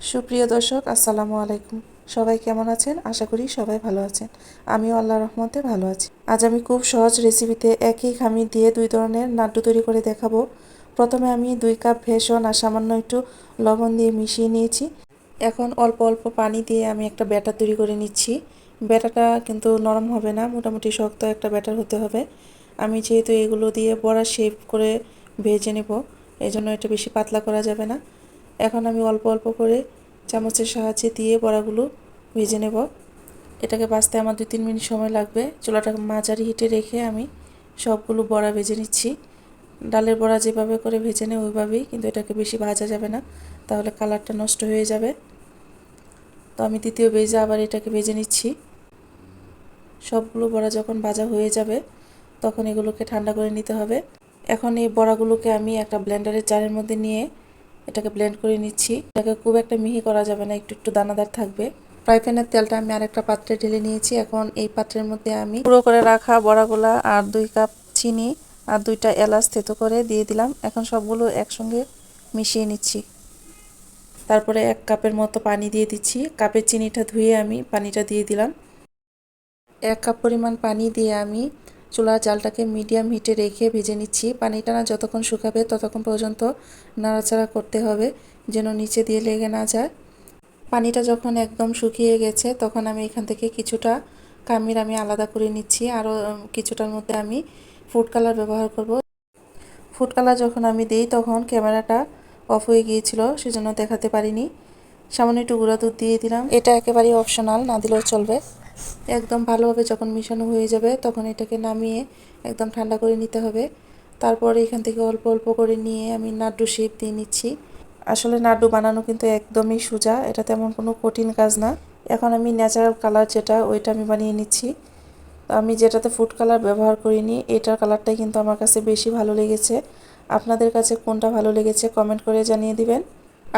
সুপ্রিয় দর্শক, আসসালামু আলাইকুম। সবাই কেমন আছেন? আশা করি সবাই ভালো আছেন। আমিও আল্লাহ রহমতে ভালো আছি। আজ আমি খুব সহজ রেসিপিতে একই খামি দিয়ে দুই ধরনের নাড্ডু তৈরি করে দেখাবো। প্রথমে আমি দুই কাপ ভেষণ আর সামান্য একটু লবণ দিয়ে মিশিয়ে নিয়েছি। এখন অল্প অল্প পানি দিয়ে আমি একটা ব্যাটার তৈরি করে নিচ্ছি। ব্যাটাটা কিন্তু নরম হবে না, মোটামুটি শক্ত একটা ব্যাটার হতে হবে। আমি যেহেতু এগুলো দিয়ে বড়া শেপ করে ভেজে নেব এই জন্য এটা বেশি পাতলা করা যাবে না। এখন আমি অল্প অল্প করে চামচের সাহায্যে দিয়ে বড়াগুলো ভেজে নেব। এটাকে বাঁচতে আমার দুই তিন মিনিট সময় লাগবে। চুলাটা মাঝারি হিটে রেখে আমি সবগুলো বড়া ভেজে নিচ্ছি। ডালের বড়া যেভাবে করে ভেজে নেয় ওইভাবেই, কিন্তু এটাকে বেশি ভাজা যাবে না, তাহলে কালারটা নষ্ট হয়ে যাবে। তো আমি দ্বিতীয় ভেজে আবার এটাকে ভেজে নিচ্ছি। সবগুলো বড়া যখন ভাজা হয়ে যাবে, তখন এগুলোকে ঠান্ডা করে নিতে হবে। এখন এই বড়াগুলোকে আমি একটা ব্লেন্ডারের জারের মধ্যে নিয়ে এটাকে ব্লেন্ড করে নিচ্ছি। এটাকে খুব একটা মিহি করা যাবে না, একটু একটু দানাদার থাকবে। ফ্রাই প্যানের তেলটা আমি আরেকটা পাত্রে ঢেলে নিয়েছি। এখন এই পাত্রের মধ্যে আমি পুরো করে রাখা বড়াগুলা আর দুই কাপ চিনি আর দুইটা এলাচ থেতো করে দিয়ে দিলাম। এখন সবগুলো একসঙ্গে মিশিয়ে নিচ্ছি। তারপরে এক কাপের মতো পানি দিয়ে দিচ্ছি। কাপের চিনিটা ধুয়ে আমি পানিটা দিয়ে দিলাম। এক কাপ পরিমাণ পানি দিয়ে আমি চুলার জালটাকে মিডিয়াম হিটে রেখে ভেজে নিচ্ছি। পানিটা না যতক্ষণ শুকাবে ততক্ষণ পর্যন্ত নাড়াচাড়া করতে হবে, যেন নিচে দিয়ে লেগে না যায়। পানিটা যখন একদম শুকিয়ে গেছে, তখন আমি এখান থেকে কিছুটা কামির আমি আলাদা করে নিচ্ছি। আরও কিছুটার মধ্যে আমি ফুড কালার ব্যবহার করব। ফুড কালার যখন আমি দিই, তখন ক্যামেরাটা অফ হয়ে গিয়েছিল, সেজন্য দেখাতে পারিনি। সামান্য একটু গুঁড়া দুধ দিয়ে দিলাম। এটা একেবারেই অপশনাল, না দিলেও চলবে। একদম ভালোভাবে যখন মিশানো হয়ে যাবে, তখন এটাকে নামিয়ে একদম ঠান্ডা করে নিতে হবে। তারপরে এখান থেকে অল্প অল্প করে নিয়ে আমি নাড্ডু শেপ দিয়ে নিচ্ছি। আসলে নাড্ডু বানানো কিন্তু একদমই সোজা, এটা তেমন কোনো কঠিন কাজ না। এখন আমি ন্যাচারাল কালার যেটা, ওইটা আমি বানিয়ে নিচ্ছি। আমি যেটাতে ফুড কালার ব্যবহার করিনি, এটার কালারটাই কিন্তু আমার কাছে বেশি ভালো লেগেছে। আপনাদের কাছে কোনটা ভালো লেগেছে কমেন্ট করে জানিয়ে দিবেন।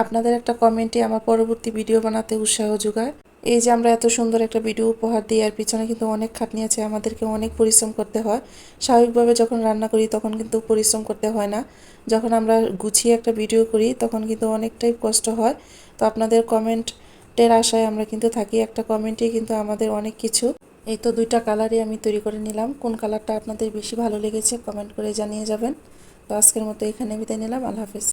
আপনাদের একটা কমেন্টই আমার পরবর্তী ভিডিও বানাতে উৎসাহ যোগায়। এই যে আমরা এত সুন্দর একটা ভিডিও উপহার দিই, আর পিছনে কিন্তু অনেক খাটনি আছে, আমাদেরকে অনেক পরিশ্রম করতে হয়। স্বাভাবিকভাবে যখন রান্না করি, তখন কিন্তু পরিশ্রম করতে হয় না। যখন আমরা গুছিয়ে একটা ভিডিও করি, তখন কিন্তু অনেকটাই কষ্ট হয়। তো আপনাদের কমেন্টের আশায় আমরা কিন্তু থাকি। একটা কমেন্টেই কিন্তু আমাদের অনেক কিছু। এই তো দুইটা কালারই আমি তৈরি করে নিলাম। কোন কালারটা আপনাদের বেশি ভালো লেগেছে, কমেন্ট করে জানিয়ে যাবেন। তো আজকের মতো এখানে বিদায় নিলাম। আল্লাহ হাফেজ।